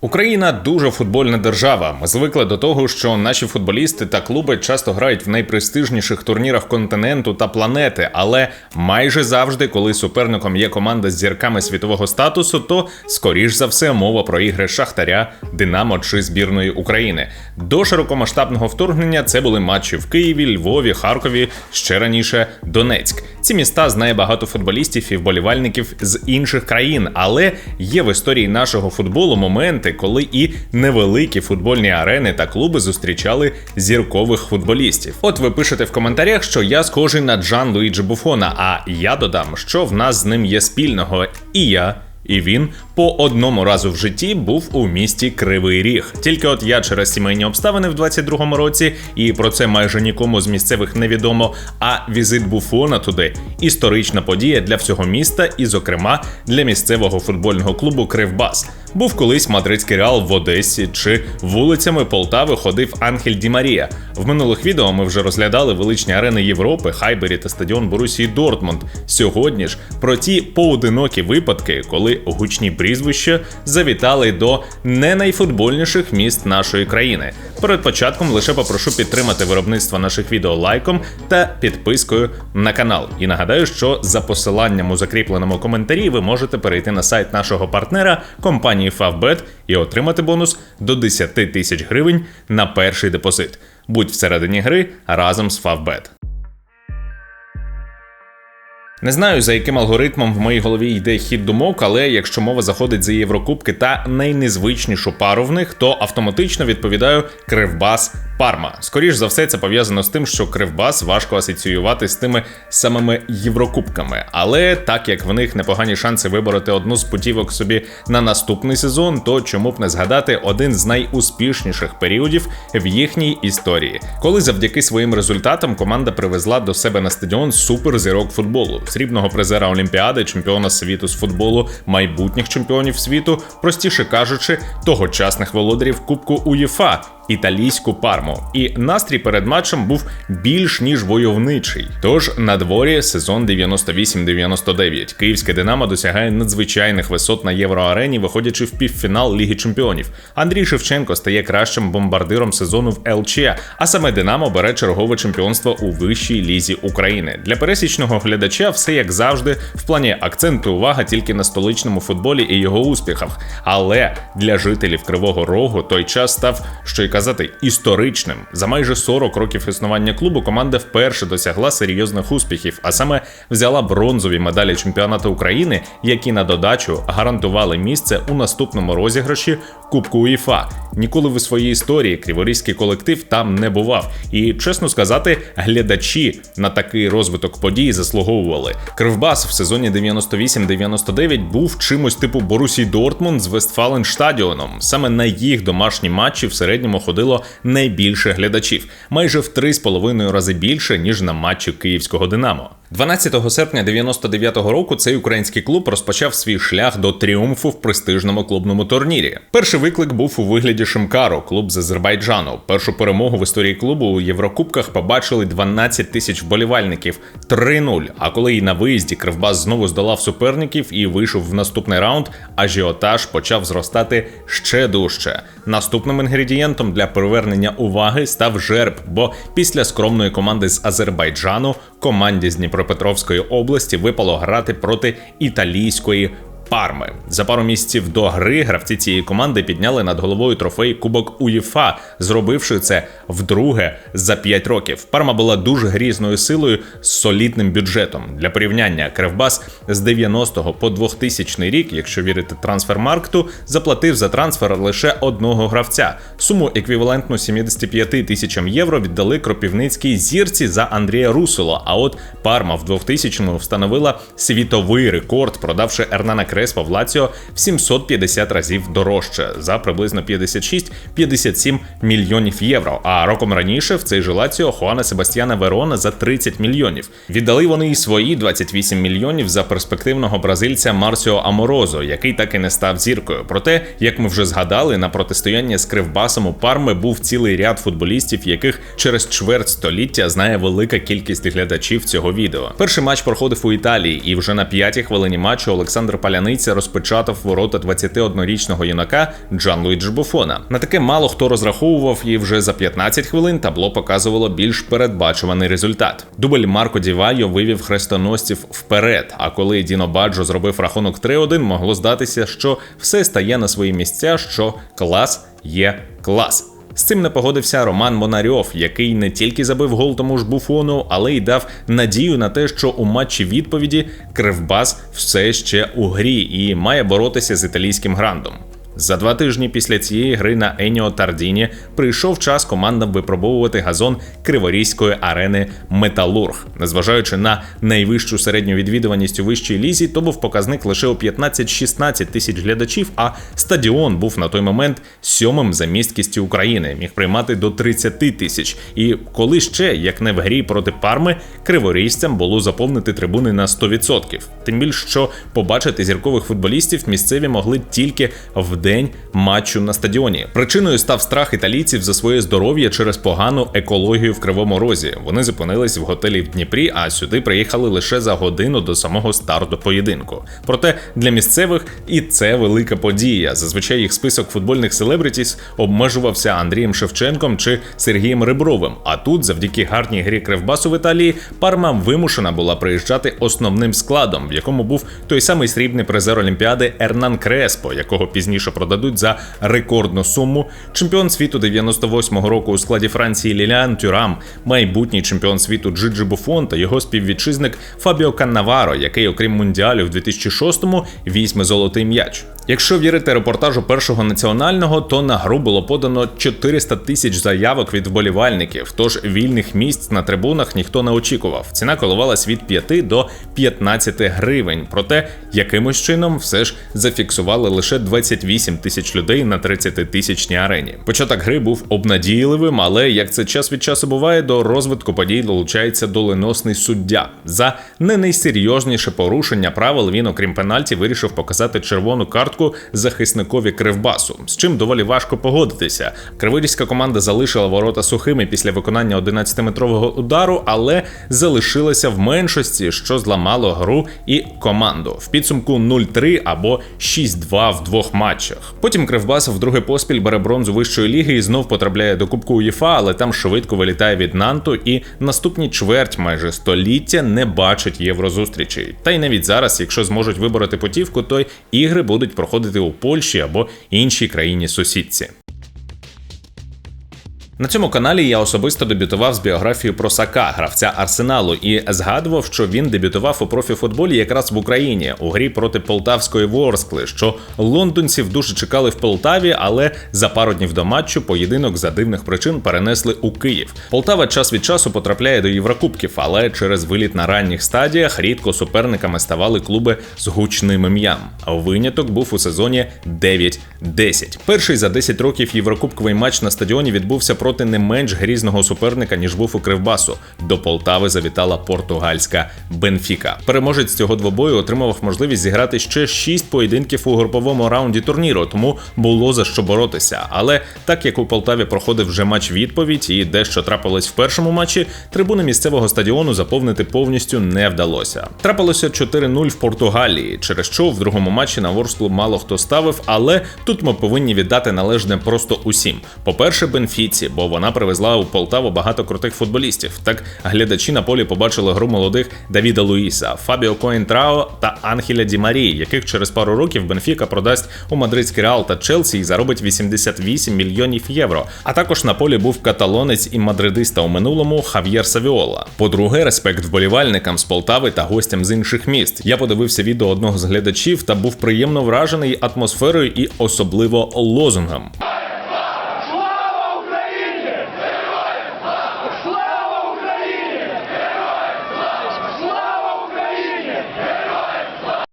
Україна дуже футбольна держава. Ми звикли до того, що наші футболісти та клуби часто грають в найпрестижніших турнірах континенту та планети, але майже завжди, коли суперником є команда з зірками світового статусу, то скоріш за все мова про ігри Шахтаря, Динамо чи збірної України. До широкомасштабного вторгнення це були матчі в Києві, Львові, Харкові, ще раніше Донецьк. Ці міста знає багато футболістів і вболівальників з інших країн, але є в історії нашого футболу моменти, коли і невеликі футбольні арени та клуби зустрічали зіркових футболістів. От ви пишете в коментарях, що я схожий на Джан Луїджі Буфона. А я додам, що в нас з ним є спільного, і я. І він по одному разу в житті був у місті Кривий Ріг. Тільки от я через сімейні обставини в 22-му році, і про це майже нікому з місцевих не відомо. А візит Буфона туди історична подія для всього міста, і, зокрема, для місцевого футбольного клубу Кривбас. Був колись мадридський реал в Одесі чи вулицями Полтави ходив Анхель Ді Марія. В минулих відео ми вже розглядали величні арени Європи, Хайбері та стадіон Борусії Дортмунд. Сьогодні ж про ті поодинокі випадки, коли гучні прізвища завітали до не найфутбольніших міст нашої країни. Перед початком лише попрошу підтримати виробництво наших відео лайком та підпискою на канал. І нагадаю, що за посиланням у закріпленому коментарі ви можете перейти на сайт нашого партнера компанії Favbet і отримати бонус до 10 тисяч гривень на перший депозит. Будь всередині гри разом з Favbet. Не знаю, за яким алгоритмом в моїй голові йде хід думок, але якщо мова заходить за Єврокубки та найнезвичнішу пару в них, то автоматично відповідаю Кривбас Парма. Скоріш за все, це пов'язано з тим, що Кривбас важко асоціювати з тими самими Єврокубками. Але так як в них непогані шанси вибороти одну з путівок собі на наступний сезон, то чому б не згадати один з найуспішніших періодів в їхній історії, коли завдяки своїм результатам команда привезла до себе на стадіон суперзірок футболу, срібного призера Олімпіади, чемпіона світу з футболу, майбутніх чемпіонів світу, простіше кажучи, тогочасних володарів Кубку УЄФА італійську парму. І настрій перед матчем був більш ніж войовничий. Тож на дворі сезон 98-99. Київське Динамо досягає надзвичайних висот на євроарені, виходячи в півфінал Ліги Чемпіонів. Андрій Шевченко стає кращим бомбардиром сезону в ЛЧ, а саме Динамо бере чергове чемпіонство у вищій лізі України. Для пересічного глядача все як завжди, в плані акценту увага тільки на столичному футболі і його успіхах. Але для жителів Кривого Рогу той час став що й казати історичним. За майже 40 років існування клубу команда вперше досягла серйозних успіхів, а саме взяла бронзові медалі чемпіонату України, які на додачу гарантували місце у наступному розіграші Кубку УЄФА. Ніколи в своїй історії криворізький колектив там не бував. І чесно сказати, глядачі на такий розвиток подій заслуговували. Кривбас в сезоні 98-99 був чимось типу Борусій Дортмунд з Вестфаленштадіоном. Саме на їх домашні матчі в середньому ходило найбільше глядачів, майже в 3,5 рази більше ніж на матчі київського Динамо. 12 серпня 99-го року цей український клуб розпочав свій шлях до тріумфу в престижному клубному турнірі. Перший виклик був у вигляді Шимкару, клуб з Азербайджану. Першу перемогу в історії клубу у Єврокубках побачили 12 тисяч вболівальників 3-0. А коли і на виїзді Кривбас знову здолав суперників і вийшов в наступний раунд, ажіотаж почав зростати ще дужче. Наступним інгредієнтом для привернення уваги став жерб, бо після скромної команди з Азербайджану команді з Дніпропетровської області випало грати проти італійської. Парми за пару місяців до гри гравці цієї команди підняли над головою трофей Кубок УЄФА, зробивши це вдруге за 5 років. Парма була дуже грізною силою з солідним бюджетом. Для порівняння Кривбас з 90 по 2000 рік, якщо вірити трансфермаркту, заплатив за трансфер лише одного гравця. Суму еквівалентну 75 тисячам євро віддали кропівницькій зірці за Андрія Русуло. А от Парма в 2000-му встановила світовий рекорд, продавши Ернана Креспа в Лаціо в 750 разів дорожче за приблизно 56-57 мільйонів євро. А роком раніше в цей же Лаціо Хуана Себастьяна Верона за 30 мільйонів. Віддали вони і свої 28 мільйонів за перспективного бразильця Марсіо Аморозо, який так і не став зіркою. Проте, як ми вже згадали, на протистояння з Кривбасом у Парми був цілий ряд футболістів, яких через чверть століття знає велика кількість глядачів цього відео. Перший матч проходив у Італії, і вже на п'ятій хвилині матчу Олександр Паляницький п'яниця розпечатав ворота 21-річного юнака Джан Луїджі Буфона. На таке мало хто розраховував, і вже за 15 хвилин табло показувало більш передбачуваний результат. Дубль Марко Дівайо вивів хрестоносців вперед. А коли Діно Баджо зробив рахунок 3-1, могло здатися, що все стає на свої місця, що клас є клас. З цим не погодився Роман Монарьов, який не тільки забив гол тому ж буфону, але й дав надію на те, що у матчі відповіді Кривбас все ще у грі і має боротися з італійським грандом. За два тижні після цієї гри на Еніо Тардіні прийшов час командам випробовувати газон Криворізької арени Металург. Незважаючи на найвищу середню відвідуваність у вищій лізі, то був показник лише у 15-16 тисяч глядачів. А стадіон був на той момент сьомим за місткістю України, міг приймати до 30 тисяч. І коли ще, як не в грі проти парми, криворізцям було заповнити трибуни на 100%. Тим більше, що побачити зіркових футболістів місцеві могли тільки в день матчу на стадіоні. Причиною став страх італійців за своє здоров'я через погану екологію в Кривому Розі. Вони зупинились в готелі в Дніпрі, а сюди приїхали лише за годину до самого старту поєдинку. Проте для місцевих і це велика подія. Зазвичай їх список футбольних селебритіс обмежувався Андрієм Шевченком чи Сергієм Ребровим. А тут, завдяки гарній грі Кривбасу в Італії, Парма вимушена була приїжджати основним складом, в якому був той самий срібний призер Олімпіади Ернан Креспо, якого пізніше продадуть за рекордну суму. Чемпіон світу 98-го року у складі Франції Ліліан Тюрам, майбутній чемпіон світу Джиджи Буфон та його співвітчизник Фабіо Каннаваро, який, окрім мундіалів в 2006-му, візьме золотий м'яч. Якщо вірити репортажу першого національного, то на гру було подано 400 тисяч заявок від вболівальників. Тож вільних місць на трибунах ніхто не очікував. Ціна коливалась від 5 до 15 гривень. Проте якимось чином все ж зафіксували лише 28 тисяч людей на 30 тисячній арені. Початок гри був обнадійливим, але як це час від часу буває, до розвитку подій долучається доленосний суддя. За не найсерйозніше порушення правил він, окрім пенальті, вирішив показати червону картку захисникові Кривбасу, з чим доволі важко погодитися. Криворізька команда залишила ворота сухими після виконання 11-метрового удару, але залишилася в меншості, що зламало гру і команду. В підсумку 0-3 або 6-2 в двох матчах. Потім Кривбас вдруге поспіль бере бронзу вищої ліги і знов потрапляє до Кубку УЄФА, але там швидко вилітає від Нанту і наступні чверть майже століття не бачить єврозустрічей. Та й навіть зараз, якщо зможуть вибороти путівку, то ігри будуть проходити у Польщі або іншій країні сусідці. На цьому каналі я особисто дебютував з біографією про Сака, гравця Арсеналу, і згадував, що він дебютував у профіфутболі якраз в Україні у грі проти полтавської Ворскли, що лондонців дуже чекали в Полтаві, але за пару днів до матчу поєдинок за дивних причин перенесли у Київ. Полтава час від часу потрапляє до Єврокубків, але через виліт на ранніх стадіях рідко суперниками ставали клуби з гучним ім'ям. Виняток був у сезоні 9-10. Перший за 10 років єврокубковий матч на стадіоні відбувся проти не менш грізного суперника, ніж був у Кривбасу. До Полтави завітала португальська Бенфіка. Переможець цього двобою отримав можливість зіграти ще 6 поєдинків у груповому раунді турніру, тому було за що боротися. Але так як у Полтаві проходив вже матч відповідь і дещо трапилось в першому матчі, трибуни місцевого стадіону заповнити повністю не вдалося. Трапилося 4-0 в Португалії, через що в другому матчі на Ворслу мало хто ставив, але тут ми повинні віддати належне просто усім. По-перше, Бенфіці, бо вона привезла у Полтаву багато крутих футболістів. Так глядачі на полі побачили гру молодих Давіда Луїса, Фабіо Коентрао та Анхеля Ді Марії, яких через пару років Бенфіка продасть у мадридський Реал та Челсі і заробить 88 мільйонів євро. А також на полі був каталонець і мадридиста у минулому Хав'єр Савіола. По-друге, респект вболівальникам з Полтави та гостям з інших міст. Я подивився відео одного з глядачів та був приємно вражений атмосферою і особливо лозунгом.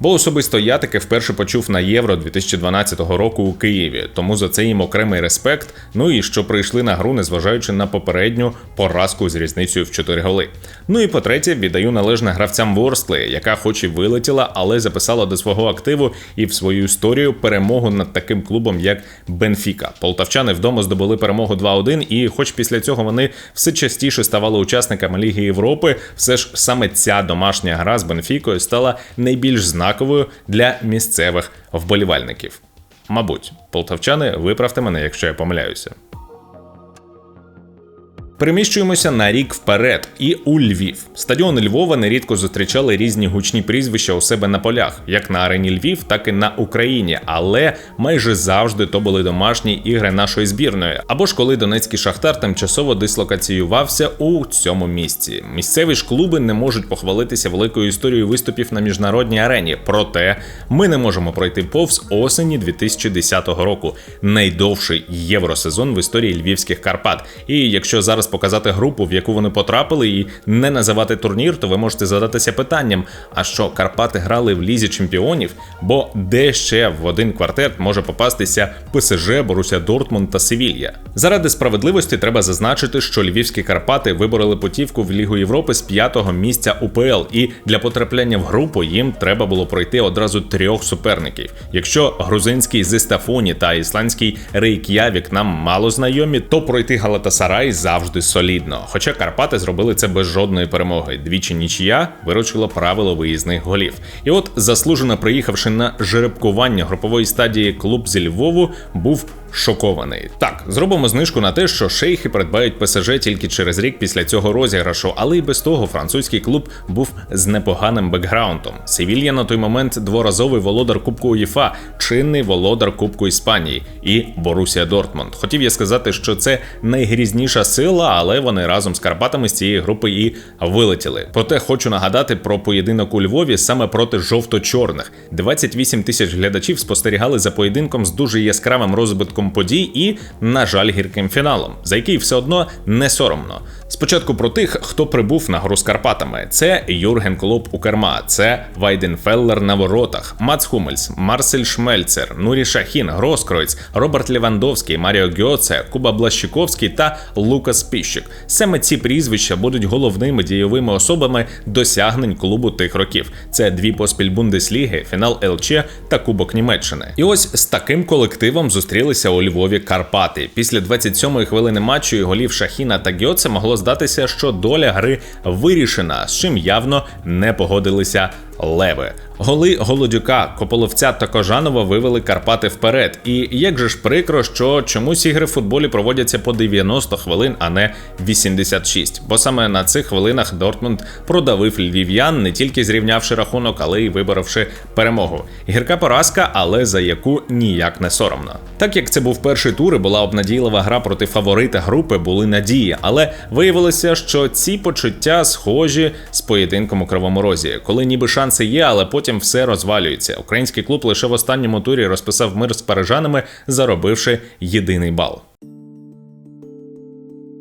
Бо особисто я таки вперше почув на євро 2012 року у Києві, тому за це їм окремий респект. Ну і що прийшли на гру, незважаючи на попередню поразку з різницею в 4 голи. Ну і по-третє, віддаю належне гравцям Ворскли, яка хоч і вилетіла, але записала до свого активу і в свою історію перемогу над таким клубом, як Бенфіка. Полтавчани вдома здобули перемогу 2-1, і, хоч після цього вони все частіше ставали учасниками Ліги Європи, все ж саме ця домашня гра з Бенфікою стала найбільш значною знаковою для місцевих вболівальників. Мабуть, полтавчани, виправте мене, якщо я помиляюся. Переміщуємося на рік вперед і у Львів. Стадіони Львова нерідко зустрічали різні гучні прізвища у себе на полях, як на арені Львів, так і на Україні. Але майже завжди то були домашні ігри нашої збірної. Або ж коли Донецький шахтар тимчасово дислокаціювався у цьому місці. Місцеві ж клуби не можуть похвалитися великою історією виступів на міжнародній арені. Проте ми не можемо пройти повз осені 2010 року. Найдовший євросезон в історії львівських Карпат. І якщо зараз показати групу, в яку вони потрапили, і не називати турнір, то ви можете задатися питанням: а що Карпати грали в лізі чемпіонів? Бо де ще в один квартет може попастися ПСЖ, Боруся Дортмунд та Севілья? Заради справедливості треба зазначити, що львівські Карпати вибороли путівку в Лігу Європи з п'ятого місця УПЛ, і для потрапляння в групу їм треба було пройти одразу трьох суперників. Якщо грузинський Зестафоні та ісландський Рейк'явік нам мало знайомі, то пройти Галатасарай завжди солідно. Хоча Карпати зробили це без жодної перемоги. Двічі нічия виручило правило виїзних голів. І от заслужено приїхавши на жеребкування групової стадії клуб зі Львову, був шокований. Так, зробимо знижку на те, що шейхи придбають ПСЖ тільки через рік після цього розіграшу, але й без того французький клуб був з непоганим бекграундом. Севілья на той момент дворазовий володар Кубку УЄФА, чинний володар Кубку Іспанії і Борусія Дортмунд. Хотів я сказати, що це найгрізніша сила, але вони разом з Карпатами з цієї групи і вилетіли. Проте хочу нагадати про поєдинок у Львові саме проти жовто-чорних. 28 тисяч глядачів спостерігали за поєдинком з дуже яскравим розвитком подій і, на жаль, гірким фіналом, за який все одно не соромно. Спочатку про тих, хто прибув на гру з Карпатами: це Юрген Клоп у керма, це Вайденфеллер на воротах, Мац Хумельс, Марсель Шмельцер, Нурі Шахін, Гроскройц, Роберт Левандовський, Маріо Гьоце, Куба Блащиковський та Лукас Піщик. Саме ці прізвища будуть головними дієвими особами досягнень клубу тих років. Це дві поспіль Бундесліги, фінал ЛЧ та Кубок Німеччини. І ось з таким колективом зустрілися у Львові Карпати. Після 27-ї хвилини матчу і голів Шахіна та Гьоце могло здатися, що доля гри вирішена, з чим явно не погодилися леви. Голи Голодюка, Кополовця та Кожанова вивели Карпати вперед. І як же ж прикро, що чомусь ігри в футболі проводяться по 90 хвилин, а не 86. Бо саме на цих хвилинах Дортмунд продавив львів'ян, не тільки зрівнявши рахунок, але й виборовши перемогу. Гірка поразка, але за яку ніяк не соромно. Так як це був перший тур і була обнадійлива гра проти фаворита групи, були надії, але виявилося, що ці почуття схожі з поєдинком у Кривому Розі, коли ніби шанси є, але потім все розвалюється. Український клуб лише в останньому турі розписав мир з парижанами, заробивши єдиний бал.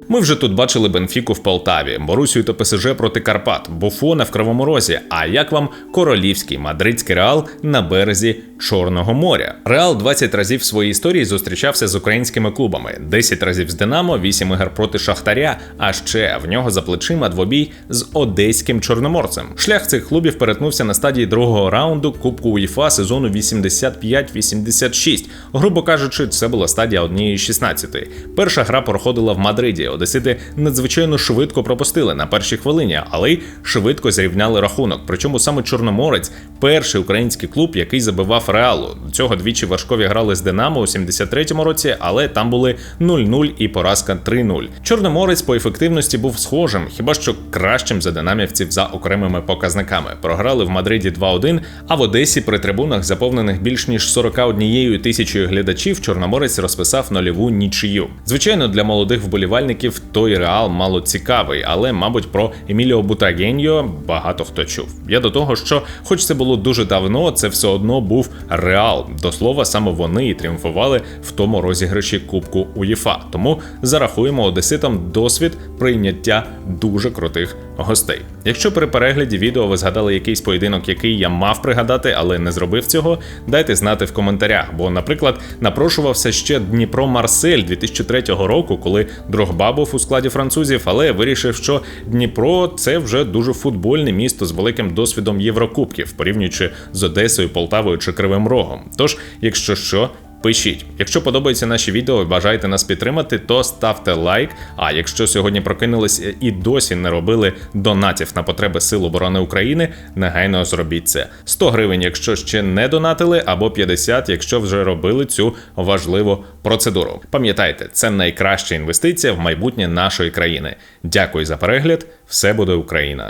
Ми вже тут бачили Бенфіку в Полтаві, Борусію та ПСЖ проти Карпат, Буфона в Кривому Розі. А як вам королівський мадридський реал на березі Чорного моря? Реал 20 разів в своїй історії зустрічався з українськими клубами: 10 разів з Динамо, 8 ігор проти Шахтаря. А ще в нього за плечима двобій з одеським чорноморцем. Шлях цих клубів перетнувся на стадії другого раунду Кубку УЄФА сезону 85-86. Грубо кажучи, це була стадія однієї 16. Перша гра проходила в Мадриді. Одесити надзвичайно швидко пропустили на першій хвилині, але й швидко зрівняли рахунок. Причому саме Чорноморець перший український клуб, який забивав реалу. До цього двічі важкові грали з Динамо у 73-му році, але там були 0-0 і поразка 3-0. Чорноморець по ефективності був схожим, хіба що кращим за динамівців за окремими показниками. Програли в Мадриді 2-1, а в Одесі при трибунах, заповнених більш ніж 41 тисячою глядачів, Чорноморець розписав нульову нічию. Звичайно, для молодих вболівальників той реал мало цікавий, але, мабуть, про Еміліо Бутагеньо багато хто чув. Я до того, що, хоч це було дуже давно, це все одно був реал. До слова, саме вони і тріумфували в тому розіграші Кубку УЄФА. Тому зарахуємо одеситам досвід прийняття дуже крутих гостей. Якщо при перегляді відео ви згадали якийсь поєдинок, який я мав пригадати, але не зробив цього, дайте знати в коментарях. Бо, наприклад, напрошувався ще Дніпро Марсель 2003 року, коли Дрогба був у складі французів, але вирішив, що Дніпро це вже дуже футбольне місто з великим досвідом Єврокубків, порівнюючи з Одесою, Полтавою чи Кривим Рогом. Тож, якщо що, Пишіть, якщо подобаються наші відео і бажаєте нас підтримати, то ставте лайк. А якщо сьогодні прокинулись і досі не робили донатів на потреби Сил оборони України, негайно зробіть це. 100 гривень, якщо ще не донатили, або 50, якщо вже робили цю важливу процедуру. Пам'ятайте, це найкраща інвестиція в майбутнє нашої країни. Дякую за перегляд. Все буде Україна!